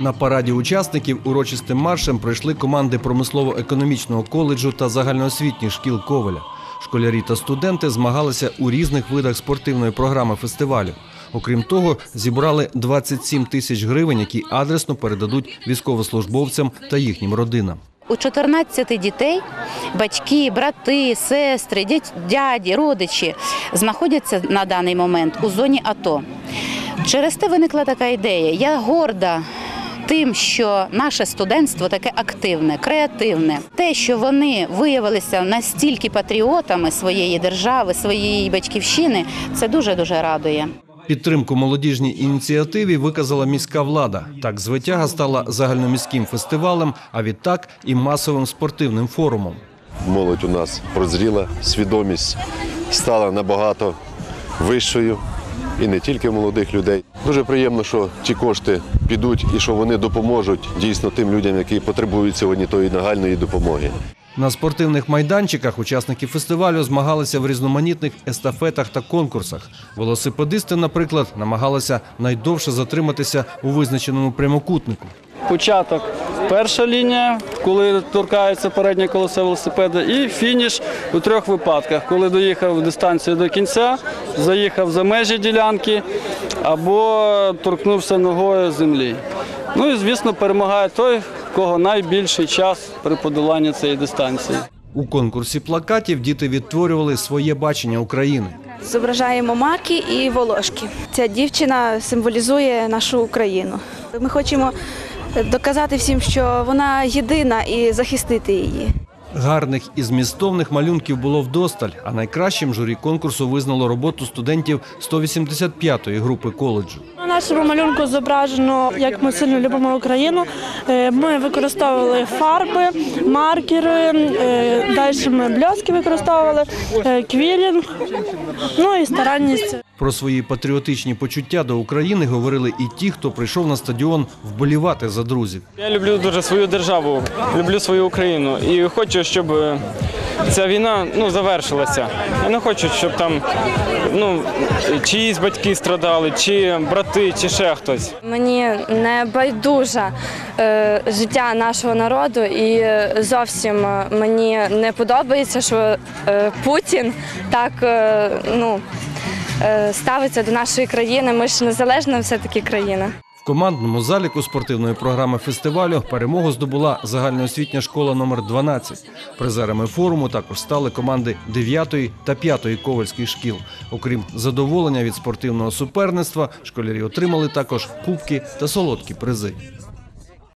На параді учасників урочистим маршем прийшли команди промислово-економічного коледжу та загальноосвітніх шкіл Ковеля. Школярі та студенти змагалися у різних видах спортивної програми фестивалю. Окрім того, зібрали 27 тисяч гривень, які адресно передадуть військовослужбовцям та їхнім родинам. У 14 дітей батьки, брати, сестри, дяді, родичі знаходяться на даний момент у зоні АТО. Через те виникла така ідея. Я горда. Тим, що наше студентство таке активне, креативне, те, що вони виявилися настільки патріотами своєї держави, своєї батьківщини, це дуже дуже радує. Підтримку молодіжній ініціативі виказала міська влада. Так, звитяга стала загальноміським фестивалем, а відтак і масовим спортивним форумом. Молодь у нас прозріла, свідомість стала набагато вищою. І не тільки молодих людей. Дуже приємно, що ті кошти підуть і що вони допоможуть дійсно тим людям, які потребують сьогодні тої нагальної допомоги. На спортивних майданчиках учасники фестивалю змагалися в різноманітних естафетах та конкурсах. Велосипедисти, наприклад, намагалися найдовше затриматися у визначеному прямокутнику. початок перша лінія, коли торкається переднє колесо велосипеда, і фініш у трьох випадках, коли доїхав дистанцію до кінця, заїхав за межі ділянки або торкнувся ногою землі. Ну і звісно, перемагає той, в кого найбільший час при подоланні цієї дистанції. У конкурсі плакатів діти відтворювали своє бачення України. Зображаємо маки і волошки. Ця дівчина символізує нашу Україну. Ми хочемо доказати всім, що вона єдина і захистити її. Гарних і змістовних малюнків було вдосталь, а найкращим журі конкурсу визнало роботу студентів 185-ї групи коледжу. На нашому малюнку зображено, як ми сильно любимо Україну. Е, Ми використовували фарби, маркери, е, далі ми бльоски використовували, е, квілінг, ну і старанність. Про свої патріотичні почуття до України говорили і ті, хто прийшов на стадіон вболівати за друзів. Я люблю дуже свою державу, люблю свою Україну і хочу, щоб е, ця війна ну, завершилася. Я не хочу, щоб там ну, чиїсь батьки страдали, чи брати, чи ще хтось. Мені не байдуже е, життя нашого народу, і е, зовсім е, мені не подобається, що е, Путін так е, ну, ставиться до нашої країни. Ми ж незалежна все-таки країна. В командному заліку спортивної програми фестивалю перемогу здобула загальноосвітня школа номер 12. Призерами форуму також стали команди 9 та 5 ковальських шкіл. Окрім задоволення від спортивного суперництва, школярі отримали також кубки та солодкі призи.